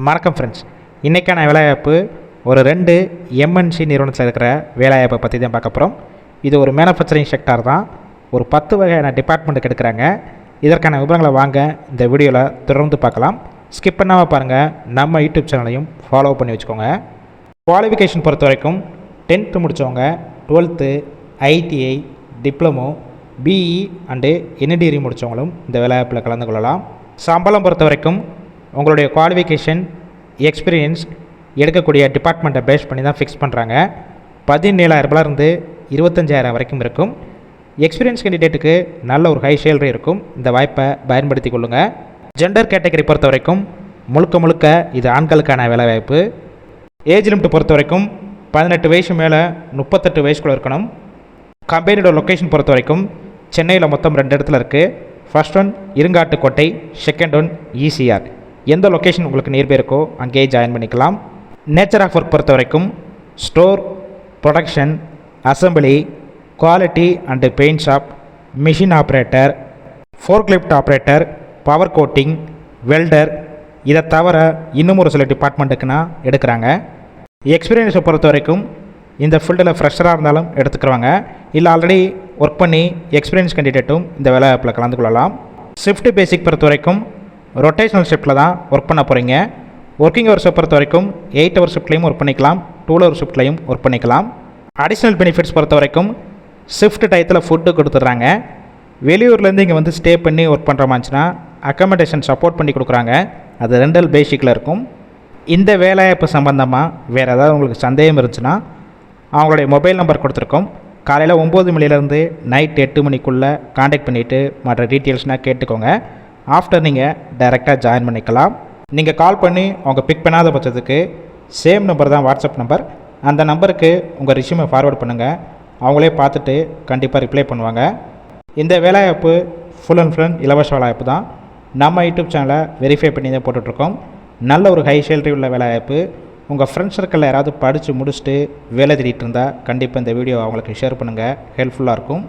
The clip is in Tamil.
வணக்கம் ஃப்ரெண்ட்ஸ் இன்றைக்கான வேலைவாய்ப்பு ஒரு ரெண்டு எம்என்சி நிறுவனத்தில் இருக்கிற வேலைவாய்ப்பை பற்றி தான் பார்க்க போகிறோம் இது ஒரு மேனுஃபேக்சரிங் செக்டார் தான். ஒரு பத்து வகையான டிபார்ட்மெண்ட்டுக்கு எடுக்கிறாங்க. இதற்கான விவரங்களை வாங்க இந்த வீடியோவில் தொடர்ந்து பார்க்கலாம். ஸ்கிப் பண்ணாமல் பாருங்கள் நம்ம யூடியூப் சேனலையும் ஃபாலோ பண்ணி வச்சுக்கோங்க. குவாலிஃபிகேஷன் பொறுத்த வரைக்கும் டென்த்து முடித்தவங்க twelfth ITI diploma BE and என்ன டிகிரி முடித்தவங்களும் இந்த வேலைவாய்ப்பில் கலந்து கொள்ளலாம். சம்பளம் பொறுத்த வரைக்கும் உங்களுடைய குவாலிஃபிகேஷன் எக்ஸ்பீரியன்ஸ் எடுக்கக்கூடிய டிபார்ட்மெண்ட்டை பேஸ் பண்ணி தான் ஃபிக்ஸ் பண்ணுறாங்க பதினேழாயிரரூபாலேருந்து இருபத்தஞ்சாயிரம் வரைக்கும் இருக்கும். எக்ஸ்பீரியன்ஸ் கேண்டிடேட்டுக்கு நல்ல ஒரு ஹை சேலரி இருக்கும். இந்த வாய்ப்பை பயன்படுத்தி கொள்ளுங்கள் ஜெண்டர் கேட்டகரி பொறுத்த வரைக்கும் முழுக்க முழுக்க இது ஆண்களுக்கான வேலைவாய்ப்பு. ஏஜ் லிமிட் பொறுத்த வரைக்கும் பதினெட்டு வயசு மேலே முப்பத்தெட்டு வயசுக்குள்ளே இருக்கணும். கம்பெனியோட லொக்கேஷன் பொறுத்த வரைக்கும் சென்னையில் மொத்தம் ரெண்டு இடத்துல இருக்குது first one Irungattukottai second one ECR எந்த லொக்கேஷன் உங்களுக்கு நியர்பை இருக்கோ அங்கேயே ஜாயின் பண்ணிக்கலாம். நேச்சர் ஆஃப் ஒர்க் பொறுத்த வரைக்கும் store production assembly quality and paint shop machine operator forklift operator power coating welder இதை தவிர இன்னும் ஒரு சில டிபார்ட்மெண்ட்டுக்குன்னா எடுக்கிறாங்க. எக்ஸ்பீரியன்ஸை பொறுத்த வரைக்கும் இந்த ஃபீல்டில் ஃப்ரெஷராக இருந்தாலும் எடுத்துக்கிறவங்க. இல்லை ஆல்ரெடி ஒர்க் பண்ணி எக்ஸ்பீரியன்ஸ் கேண்டிடேட்டும் இந்த வேலை வாய்ப்பில் கலந்து கொள்ளலாம் ஷிஃப்ட் பேசிக் பொறுத்த வரைக்கும் ரொட்டேஷனல் ஷிஃப்ட்டில் தான் ஒர்க் பண்ண போகிறீங்க ஒர்க்கிங் ஹவர்ஸை பொறுத்த வரைக்கும் எயிட் ஹவர் ஷிஃப்ட்லையும் ஒர்க் பண்ணிக்கலாம். டூ ஹவர் ஷிஃப்ட்லையும் ஒர்க் பண்ணிக்கலாம். அடிஷ்னல் பெனிஃபிட்ஸ் பொறுத்த வரைக்கும் ஷிஃப்ட் டயத்தில் ஃபுட்டு கொடுத்துட்றாங்க. வெளியூர்லேருந்து இங்கே வந்து ஸ்டே பண்ணி ஒர்க் பண்ணுற மாதிரிச்சுன்னா அக்கமடேஷன் சப்போர்ட் பண்ணி கொடுக்குறாங்க. அது ரெண்டல் பேசிக்கில் இருக்கும். இந்த வேலைவாய்ப்பு சம்மந்தமாக வேறு ஏதாவது உங்களுக்கு சந்தேகம் இருந்துச்சுன்னா அவங்களுடைய மொபைல் நம்பர் கொடுத்துருக்கோம். காலையில் ஒம்பது மணிலேருந்து நைட் எட்டு மணிக்குள்ளே காண்டாக்ட் பண்ணிவிட்டு மற்ற டீட்டெயில்ஸ்னால் கேட்டுக்கோங்க. ஆஃப்டர் நீங்கள் டைரெக்டாக ஜாயின் பண்ணிக்கலாம். நீங்கள் கால் பண்ணி அவங்க பிக் பண்ணாத பட்சத்துக்கு சேம் நம்பர் தான் வாட்ஸ்அப் நம்பர் அந்த நம்பருக்கு உங்கள் ரிஷ்யூமை ஃபார்வேர்ட் பண்ணுங்கள் அவங்களே பார்த்துட்டு கண்டிப்பாக ரிப்ளை பண்ணுவாங்க. இந்த வேலைவாய்ப்பு ஃபுல் அண்ட் ஃபுல் இலவச வேலைவாய்ப்பு தான். நம்ம யூடியூப் சேனலை வெரிஃபை பண்ணி தான் போட்டுட்ருக்கோம். நல்ல ஒரு ஹை சேலரி உள்ள வேலைவாய்ப்பு உங்கள் ஃப்ரெண்ட்ஸ் சர்க்கிளில் யாராவது படித்து முடிச்சுட்டு வேலை தேடிட்டு இருந்தால் கண்டிப்பாக இந்த வீடியோ அவங்களுக்கு ஷேர் பண்ணுங்கள் ஹெல்ப்ஃபுல்லாக இருக்கும்.